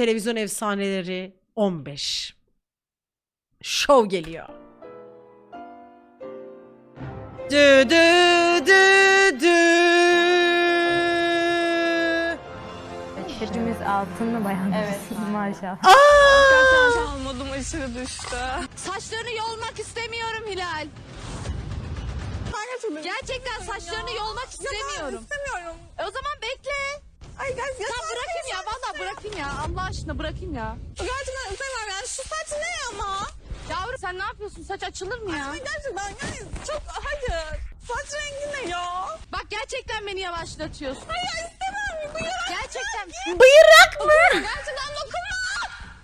televizyon efsaneleri 15. Şov geliyor. Dü dü dü dü. Hepimiz altınlı bayanız Evet, maşallah. Aa! Almadım aşırı düştü. Saçlarını yolmak istemiyorum Hilal. Gerçekten saçlarını yolmak istemiyorum. İstemiyorum. E o zaman bekle. Ay gerçekten Tamam bırakayım ya vallahi bırakayım ya. Allah aşkına bırakayım ya. Gerçekten istemiyorum yani şu saç ne ama? Yavrum sen ne yapıyorsun? Saç açılır mı ya? Ay gerçekten yani çok hayır. Saç rengi ne ya? Bak gerçekten beni yavaşlatıyorsun. Hayır istemem. Bu yalan. Gerçekten. Bıyırak mı? Gerçekten dokunma.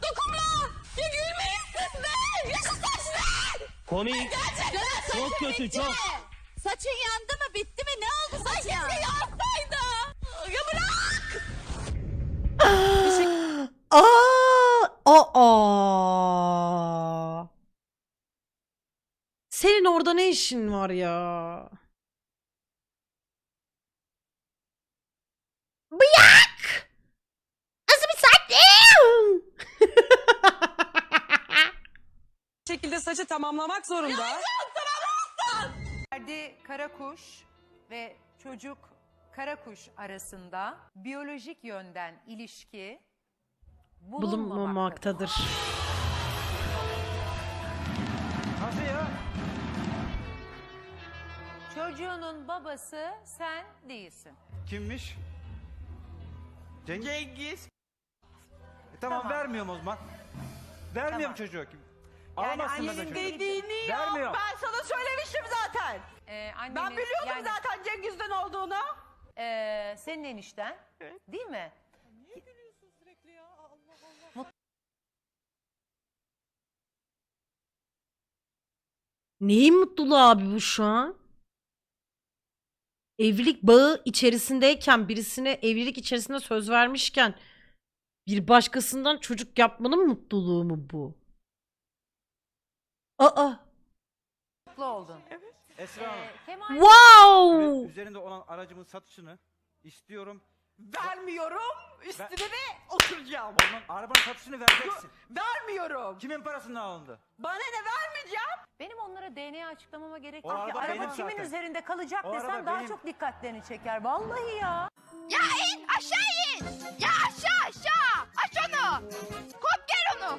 Dokunma. Ya gülmeyin siz de. Ya şu saç ne? Komik. Saçın Çok kötü, çok. Saçın yandı Aa! Aa! Senin orada ne işin var ya? Bıyak! Nasıl bir saat? şekilde saçı tamamlamak zorunda. Ferdi Karakuş ve çocuk Karakuş arasında biyolojik yönden ilişki bulunmamaktadır. Bulunmamaktadır. Nasıl ya? Çocuğunun babası sen değilsin. Kimmiş? Cengiz. E, tamam, Tamam. vermiyorum o zaman. Vermiyorum Tamam. çocuğu. Kim? Yani annenin. Dediğini ya. Vermiyor. Ben sana söylemiştim zaten. Ee, Ben annenin- biliyordum yani, zaten Cengiz'den olduğunu. Senin enişten değil mi? Neyin mutluluğu abi bu şu an? Evlilik bağı içerisindeyken birisine evlilik içerisinde söz vermişken bir başkasından çocuk yapmanın mutluluğu mu bu? Aa! Mutlu oldun. Esra Hanım. Ee, Kemal Wow! Üzerinde olan aracımın satışını istiyorum. Vermiyorum. Üstüne de oturacağım. O zaman arabanın satışını vereceksin. Vermiyorum. Kimin parasından alındı? Bana ne vermeyeceğim? benim onlara DNA açıklamama gerek O yok. ki. araba Araba benim kimin zaten. üzerinde kalacak O desem daha benim. çok dikkatlerini çeker. Vallahi ya. Ya in aşağı in. Ya aşağı aşağı. Aç onu. Kop gel onu.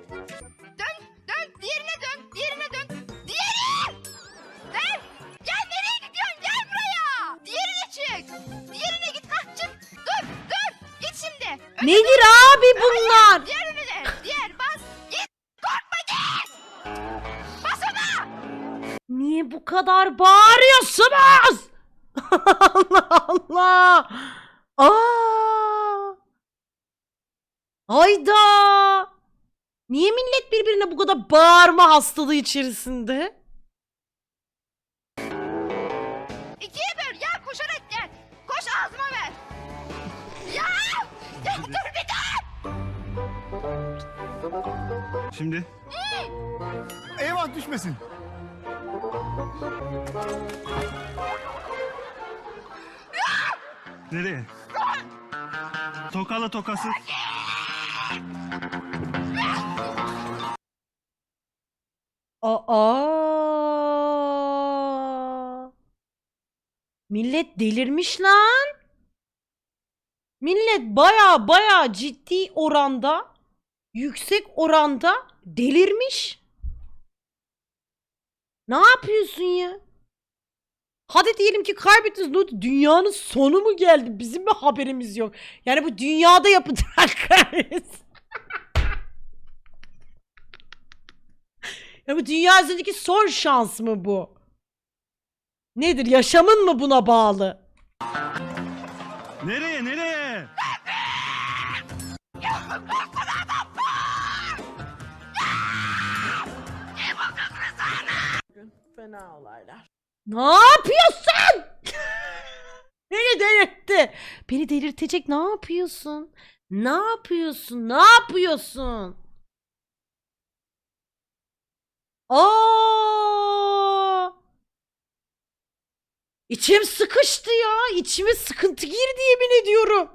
Nedir abi bunlar? Diğer önüne. Diğer bas. Git. Korkma git. Bas ona. Niye bu kadar bağırıyorsunuz? Allah Allah. Aa! Hayda. Niye millet birbirine bu kadar bağırma hastalığı içerisinde? Şimdi? Eyvah düşmesin. Nereye? Tokalı tokası. Aa! Millet delirmiş lan. Millet baya baya ciddi oranda, yüksek oranda delirmiş. Ne yapıyorsun ya? Hadi diyelim ki kaybettiniz. Ne? Dünyanın sonu mu geldi? Bizim mi haberimiz yok? Yani bu dünyada yapılan kahretsin. Ya bu dünya üzerindeki son şans mı bu? Nedir? Yaşamın mı buna bağlı? Nereye nereye? Fena olaylar. Ne yapıyorsun? Beni delirtti. Beni delirtecek ne yapıyorsun? Ne yapıyorsun? Ne yapıyorsun? Aa! İçim sıkıştı ya. İçime sıkıntı girdi yemin ediyorum.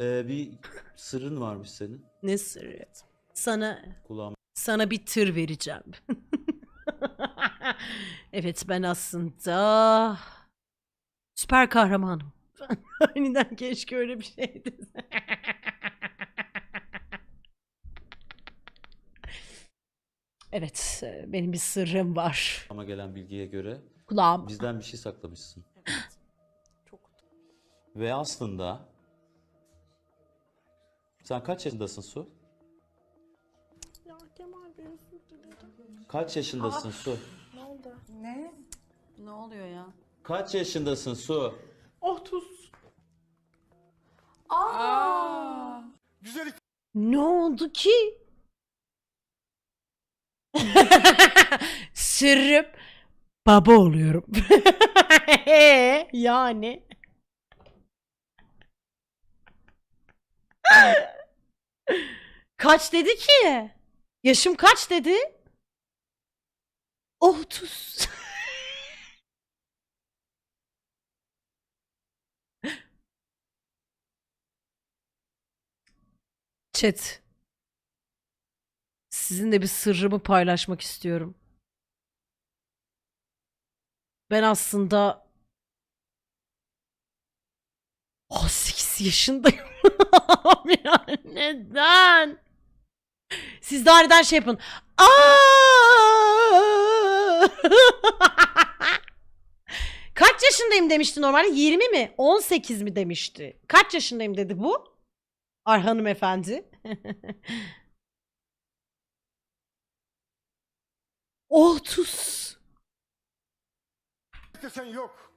Ee, bir sırrın varmış senin. Ne sırrı? Sana Kulağıma sana bir tır vereceğim. evet ben aslında süper kahramanım. Aniden keşke öyle bir şey dese. Evet, e, benim bir sırrım var. gelen bilgiye göre Kulağım. bizden bir şey saklamışsın. Ve aslında sen kaç yaşındasın Su? Kaç yaşındasın Su? Ne oluyor ya? Kaç yaşındasın Su? Güzellik Ne oldu ki? Sırrım baba oluyorum. yani. kaç dedi ki? Yaşım kaç dedi? 30. Chat. Sizinle bir sırrımı paylaşmak istiyorum. Ben aslında 18 yaşındayım. Abi ya neden? Siz daha neden şey yapın? Aa! Kaç yaşındayım demişti normalde? 20 mi? 18 mi demişti? Kaç yaşındayım dedi bu? Arhanım efendi. Otuz. desen yok.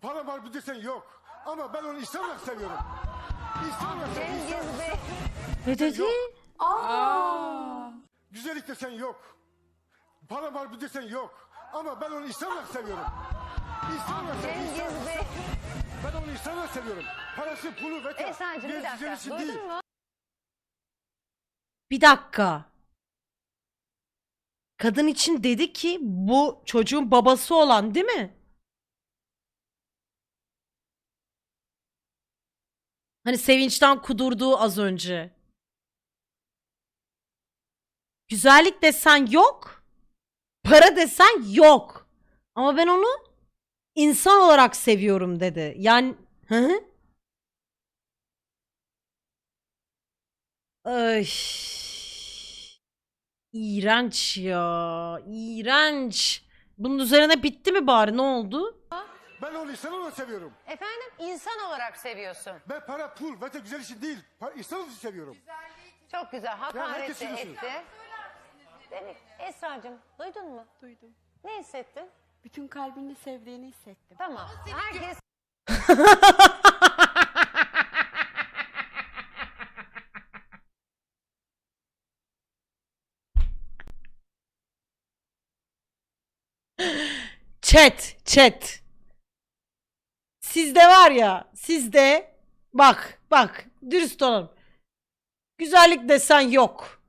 Para var bir desen yok. Ama ben onu insan olarak seviyorum. İnsan olarak seviyorum. insan. Ne dedi? Güzellik desen yok. Para var bir desen yok. Ama ben onu insan olarak seviyorum. İnsan olarak seviyorum. insan. Ben onu insan olarak seviyorum. Parası, pulu, veta. Esen'cim bir dakika. için değil. Duydun mu? Bir dakika. Kadın için dedi ki bu çocuğun babası olan değil mi? Hani sevinçten kudurduğu az önce. Güzellik desen yok. Para desen yok. Ama ben onu insan olarak seviyorum dedi. Yani hı hı. Ay. İğrenç ya. İğrenç. Bunun üzerine bitti mi bari? Ne oldu? Ben onu insan olarak seviyorum. Efendim insan olarak seviyorsun. Ben para, pul, veta güzel için değil. Pa- İnsan olarak seviyorum. Çok güzel. Hakaret herkes de etti. Demek Esra'cığım duydun mu? Duydum. Ne hissettin? Bütün kalbimle sevdiğini hissettim. Tamam. Herkes Chat, chat. Sizde var ya, sizde bak, bak, dürüst olun. Güzellik desen yok.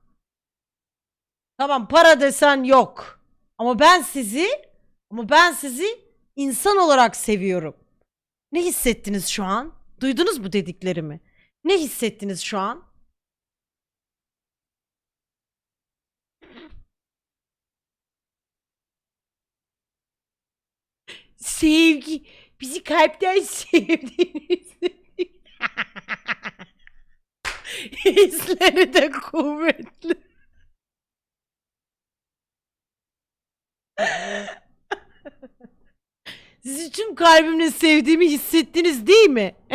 Tamam, para desen yok. Ama ben sizi, ama ben sizi insan olarak seviyorum. Ne hissettiniz şu an? Duydunuz mu dediklerimi? Ne hissettiniz şu an? Sevgi. Bizi kalpten sevdiğiniz. Hisleri de kuvvetli. Sizi tüm kalbimle sevdiğimi hissettiniz değil mi?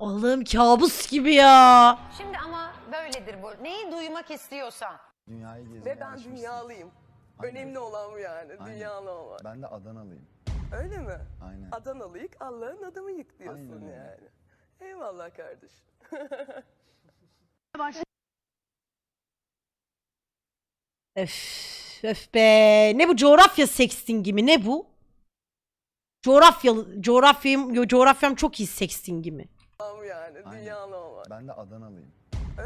Allah'ım kabus gibi ya. şimdi ama böyledir bu. Neyi duymak istiyorsan. Dünyayı gezmeye Ve ben dünyalıyım. Aynen. Önemli olan bu yani. Aynen. Dünyalı olmak. Ben de Adanalıyım. Öyle mi? Aynen. Adanalıyık Allah'ın adamı yık diyorsun Aynen öyle. yani. Eyvallah kardeş. Öf, öf be. Ne bu coğrafya sextingi mi? Ne bu? Coğrafya, coğrafyam, coğrafyam çok iyi sextingi mi? Tamam yani. Aynen. Dünyalı olmak. Ben de Adanalıyım.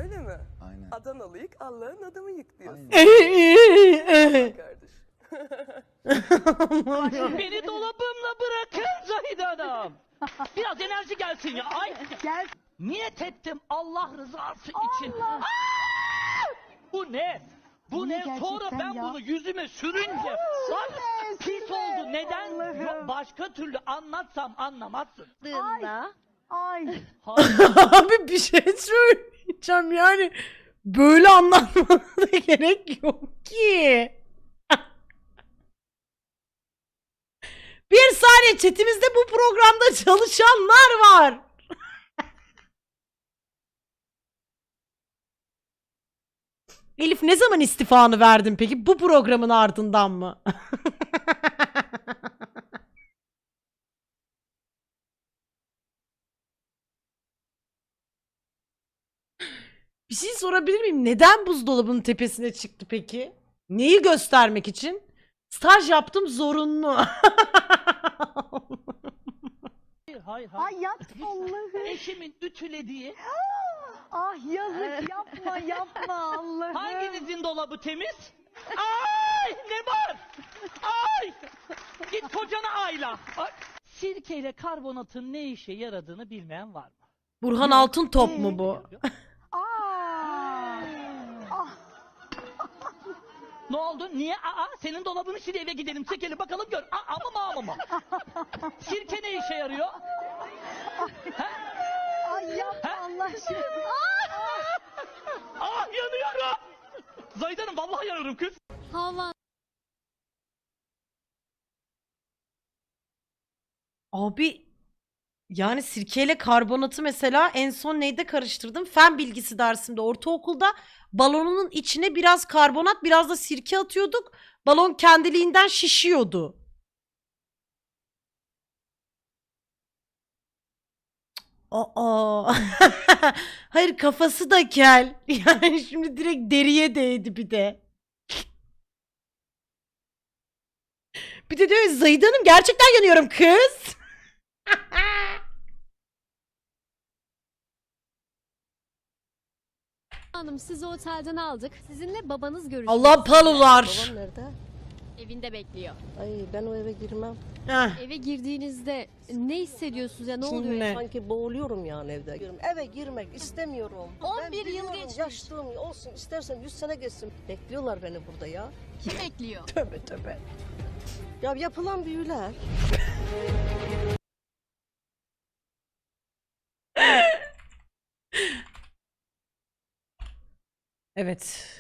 Öyle mi? Aynen. Adanalıyık Allah'ın adamı yık diyorsun. Aynen. Kardeş. Beni dolabımla bırakın Zahide Hanım. Biraz enerji gelsin ya. Ay. Gel. Niyet ettim Allah rızası için. Aa! Bu ne? Bu ne? Sonra ben bunu yüzüme sürünce bak pis oldu. Neden? Yok, başka türlü anlatsam anlamazsın. Ay. Abi bir şey söyleyeceğim yani böyle anlatmana da gerek yok ki. Bir saniye chatimizde bu programda çalışanlar var. Elif ne zaman istifanı verdin peki? Bu programın ardından mı? Bir şey sorabilir miyim? Neden buzdolabının tepesine çıktı peki? Neyi göstermek için? Staj yaptım zorunlu. Hayır hayır. hayır. yat Allah'ım. Eşimin ütülediği Ah yazık yapma yapma Allah'ım. hanginizin dolabı temiz? Ay ne var? Ay! Git kocana ayla. Ay. Sirkeyle karbonatın ne işe yaradığını bilmeyen var mı? Burhan Altın top mu bu? Ne oldu? Niye? Aa, senin dolabını sil eve gidelim. Çekelim bakalım gör. Aa, ama mı ama mı? Sirke ne işe yarıyor? Ay yapma Allah aşkına. Ah yanıyorum. Zahide Hanım vallahi yanıyorum kız. Hava Abi yani sirkeyle karbonatı mesela en son neyde karıştırdım? Fen bilgisi dersimde ortaokulda balonun içine biraz karbonat biraz da sirke atıyorduk. Balon kendiliğinden şişiyordu. Aa. Hayır kafası da kel. Yani şimdi direkt deriye değdi bir de. Bir de diyor Zahide Hanım gerçekten yanıyorum kız. Hanım sizi otelden aldık. Sizinle babanız görüşecek. Allah palular. nerede? Evinde bekliyor. Ay ben o eve girmem. Heh, Eve girdiğinizde ne hissediyorsunuz ya ne oluyor? Şimdi. Sanki boğuluyorum yani evde. Eve girmek istemiyorum. 11 ben yıl biliyorum, geçmiş. Yaşlığım olsun istersen 100 sene geçsin. Bekliyorlar beni burada ya. Kim bekliyor? Tövbe tövbe. Ya yapılan büyüler. evet.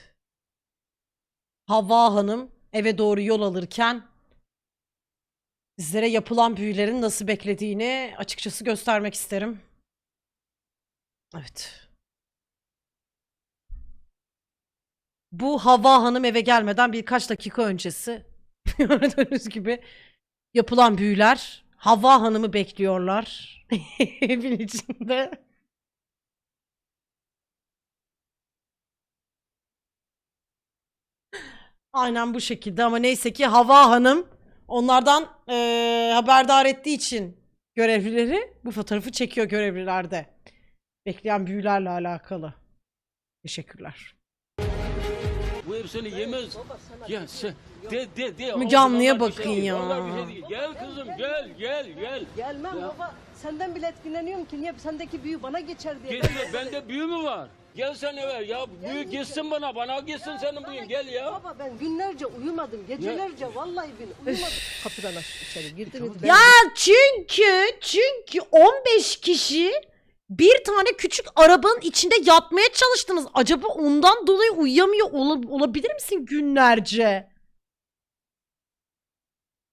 Havva Hanım eve doğru yol alırken sizlere yapılan büyülerin nasıl beklediğini açıkçası göstermek isterim. Evet. Bu Havva Hanım eve gelmeden birkaç dakika öncesi gördüğünüz gibi yapılan büyüler Havva Hanım'ı bekliyorlar evin içinde. Aynen bu şekilde ama neyse ki Hava Hanım onlardan eee, haberdar ettiği için görevlileri bu fotoğrafı çekiyor görevlilerde. Bekleyen büyülerle alakalı. Teşekkürler. Bu hepsini yemez. Ya sen de de de. Müge Anlı'ya şey bakın değil, ya. vallahi bir şey değil. Gel kızım gel gel gel. Gelmem Ya. baba. Senden bile etkileniyorum ki niye sendeki büyü bana geçer diye. Geçiyor bende büyü mü var? Gel sen eve ya büyü gitsin bana bana gitsin senin büyün gel ya. Baba ben günlerce uyumadım. Gecelerce vallahi bin uyumadım. Kapıdan aç içeri girdiniz. ben- Ya çünkü çünkü 15 kişi bir tane küçük arabanın içinde yatmaya çalıştınız. Acaba ondan dolayı uyuyamıyor ola- olabilir misin günlerce?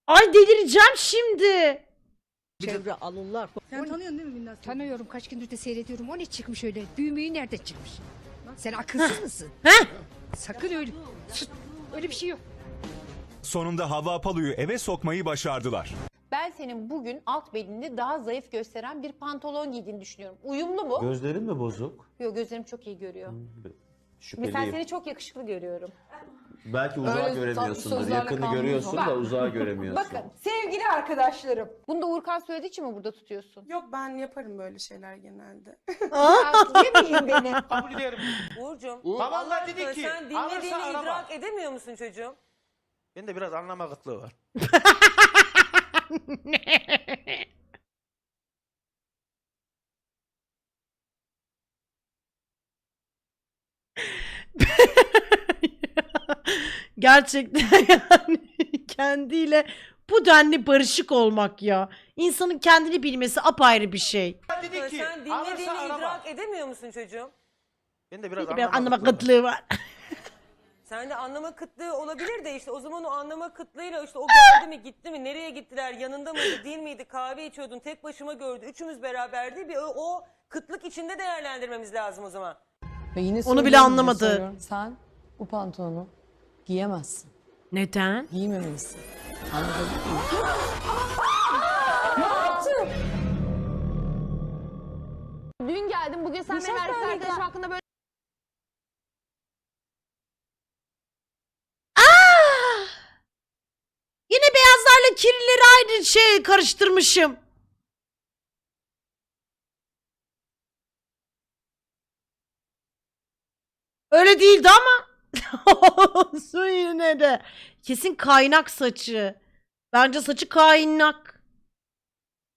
Ay delireceğim şimdi. Çevre alırlar. Sen tanıyorsun değil mi Gülnaz? Tanıyorum kaç gündür de seyrediyorum. O ne çıkmış öyle? Büyümüğü nerede çıkmış? Sen akılsız mısın? Heh. Sakın öyle. Sus, Öyle bir şey yok. Sonunda Hava Palu'yu eve sokmayı başardılar. Ben senin bugün alt bedenini daha zayıf gösteren bir pantolon giydiğini düşünüyorum. Uyumlu mu? Gözlerin mi bozuk? Yok gözlerim çok iyi görüyor. Mesela Şüpheliyim. seni çok yakışıklı görüyorum. Belki uzağı Öyle göremiyorsundur. sözlerle Yakını görüyorsun Bak. da uzağı göremiyorsun. Bakın sevgili arkadaşlarım. Bunu da Uğurkan söylediği için mi burada tutuyorsun? Yok ben yaparım böyle şeyler genelde. Yemeyin beni. Kabul ederim. Uğurcuğum. Babanlar dedi ki sen alırsa araba. edemiyor musun çocuğum? Bende biraz anlama kıtlığı var. Gerçekten yani kendiyle bu denli barışık olmak ya. İnsanın kendini bilmesi apayrı bir şey. Dedi ki Sen ararsa dinlediğini arama. idrak edemiyor musun çocuğum? Bende biraz Bir anlama, anlama kıtlığı var. kıtlığı var. Sende anlama kıtlığı olabilir de işte o zaman o anlama kıtlığıyla işte o geldi mi gitti mi nereye gittiler yanında mıydı değil miydi kahve içiyordun tek başıma gördü üçümüz beraberdi bir o, o kıtlık içinde değerlendirmemiz lazım o zaman. Ve yine Onu bile söylüyorum, anlamadı. söylüyorum. Sen bu pantolonu giyemezsin. Neden? Giymemelisin. Anladın mı? Dün geldim bugün sen benim erkek arkadaşım hakkında böyle Aa! Yine beyazlarla kirlileri aynı şey karıştırmışım. Öyle değildi ama. Olsun yine de. Kesin kaynak saçı. Bence saçı kaynak.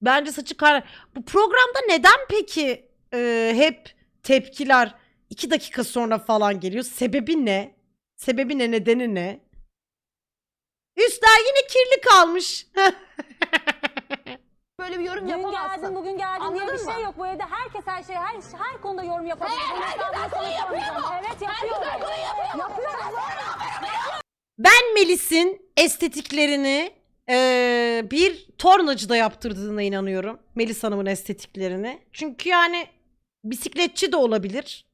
Bence saçı kaynak. Bu programda neden peki e, hep tepkiler iki dakika sonra falan geliyor? Sebebi ne? Sebebi ne? Nedeni ne? Üstler yine kirli kalmış. böyle bir yorum Dün yapamazsın. geldin bugün geldin diye Anladın bir şey mı? yok. Bu evde herkes her şey her, her konuda yorum yapabilir. Bunun hesabını sana sormayacağım. Evet yapıyor. Yapıyor. Ben Melis'in estetiklerini eee, bir tornacıda yaptırdığına inanıyorum. Melis Hanım'ın estetiklerini. Çünkü yani bisikletçi de olabilir.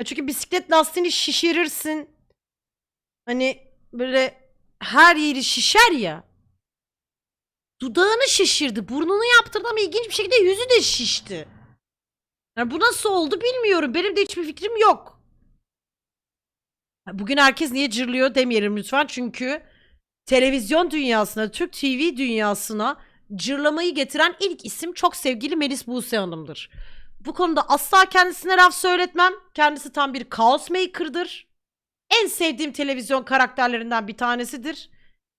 Ya Çünkü bisiklet lastiğini şişirirsin. Hani böyle her yeri şişer ya. Dudağını şişirdi. Burnunu yaptırdı ama ilginç bir şekilde yüzü de şişti. Yani bu nasıl oldu bilmiyorum. Benim de hiçbir fikrim yok. Bugün herkes niye cırlıyor demeyelim lütfen. Çünkü televizyon dünyasına, Türk TV dünyasına cırlamayı getiren ilk isim çok sevgili Melis Buse Hanım'dır. Bu konuda asla kendisine laf söyletmem. Kendisi tam bir kaos maker'dır. En sevdiğim televizyon karakterlerinden bir tanesidir.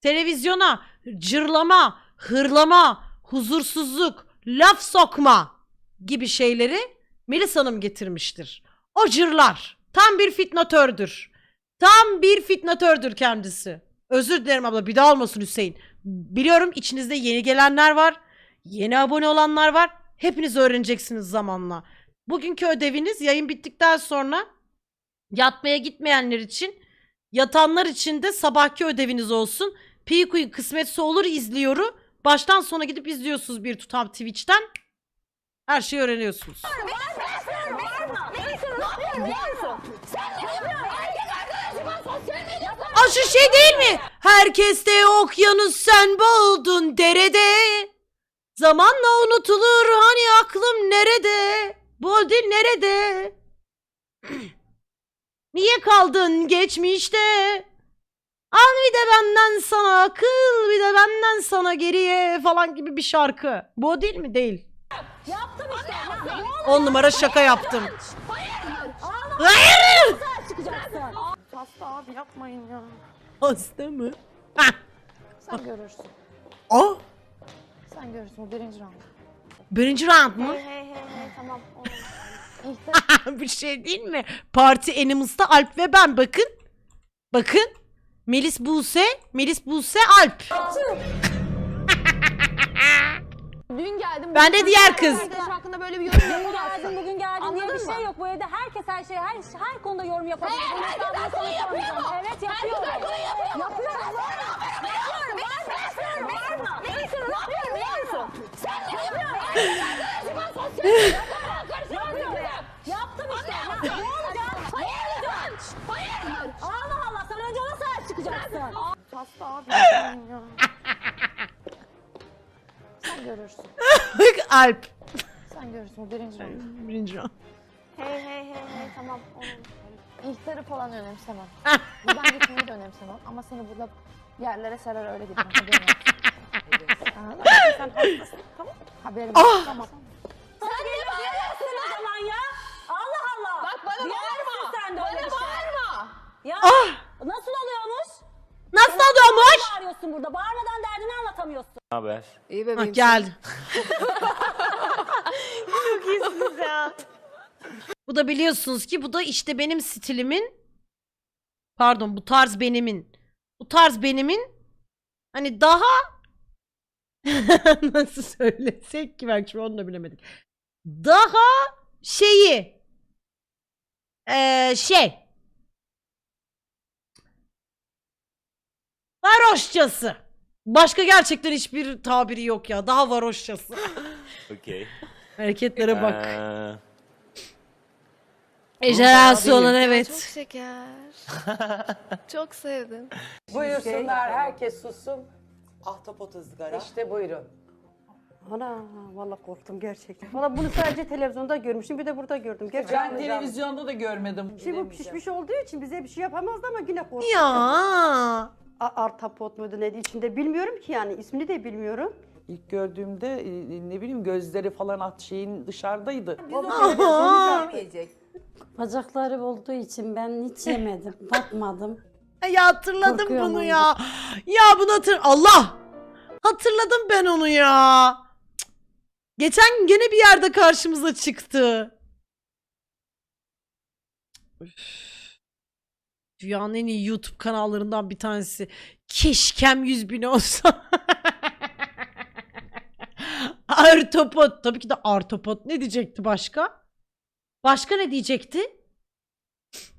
Televizyona cırlama, hırlama, huzursuzluk, laf sokma gibi şeyleri Melis Hanım getirmiştir. O cırlar. Tam bir fitnatördür. Tam bir fitnatördür kendisi. Özür dilerim abla bir daha olmasın Hüseyin. Biliyorum içinizde yeni gelenler var. Yeni abone olanlar var. Hepiniz öğreneceksiniz zamanla. Bugünkü ödeviniz yayın bittikten sonra yatmaya gitmeyenler için yatanlar için de sabahki ödeviniz olsun. Piku'yu kısmetse olur izliyoru. Baştan sona gidip izliyorsunuz bir tutam Twitch'ten. Her şeyi öğreniyorsunuz. Aa şu şey değil mi? Herkes de okyanus sen boğuldun derede. Zamanla unutulur hani aklım nerede? Boldin nerede? Niye kaldın geçmişte? Al bir de benden sana akıl bir de benden sana geriye falan gibi bir şarkı. Bu o değil mi? Değil. Yaptım işte. Ya, ne On numara şaka yaptım. Hayır! Hasta abi yapmayın ya. Hasta mı? Hah. Sen görürsün. Aa, Sen görürsün birinci round. birinci round mu? Hey hey hey hey tamam. bir şey değil mi? Parti Animals'ta Alp ve ben bakın. Bakın. Melis Buse, Melis Buse Alp. Dün geldim. Ben de diğer sen kız. Arkadaşım hakkında böyle bir yorum yapamazsın. geldin bugün geldin diye bir şey yok. Bu evde herkes her şey her her konuda yorum yapabilir. Bunun hesabını sana sormayacağım. Evet yapıyor. Yapıyor. Yaptım işte. Ya, ne olacak? Hayır. Hayır. Allah Allah sen önce ona sahip çıkacaksın. Hasta abi. Sen görürsün. Alp. Sen görürsün birinci round. Birinci round. Hey hey hey hey tamam. Onun İhtarı falan önemsemem. Buradan gitmeyi de önemsemem. Ama seni burada yerlere serer öyle gitmem. Haberin olsun. Anladın mı? Sen hastasın. Tamam. Haberim Ah! olsun. Tamam. Sen niye bağırıyorsun o zaman ya? Allah Allah. Bak bana Diyemezsin bağırma. sen de Bana öyle bir şey. bağırma. Ya Ah! Oluyormuş? Bağırıyorsun burada. Bağırmadan derdini anlatamıyorsun. haber? İyi Bak geldi. Çok iyisiniz ya. Bu da biliyorsunuz ki bu da işte benim stilimin pardon bu tarz benimin bu tarz benimin hani daha nasıl söylesek ki ben şu onu da bilemedik. Daha şeyi eee şey varoşçası. Başka gerçekten hiçbir tabiri yok ya. Daha varoşçası. Okey. Hareketlere bak. Ee, Ejderhası olan evet. şeker. Çok sevdim. Buyursunlar herkes sussun. Ahtapot ızgara. İşte buyurun. Ana vallahi korktum gerçekten. Valla bunu sadece televizyonda görmüştüm bir de burada gördüm. Gerçekten Ben televizyonda da görmedim. Şimdi bu pişmiş olduğu için bize bir şey yapamazdı ama yine korktum. Ya. Artapot muydu neydi içinde bilmiyorum ki yani ismini de bilmiyorum. İlk gördüğümde e, ne bileyim gözleri falan at şeyin dışarıdaydı. Aha. Bacakları olduğu için ben hiç yemedim, bakmadım. Ya hatırladım Korkuyorum bunu ya. Ya bunu hatır... Allah! Hatırladım ben onu ya. Cık. Geçen gün gene bir yerde karşımıza çıktı. Üf. Dünyanın en iyi YouTube kanallarından bir tanesi. Keşkem 100 bin olsa. Artopot. Tabii ki de artopot. Ne diyecekti başka? Başka ne diyecekti?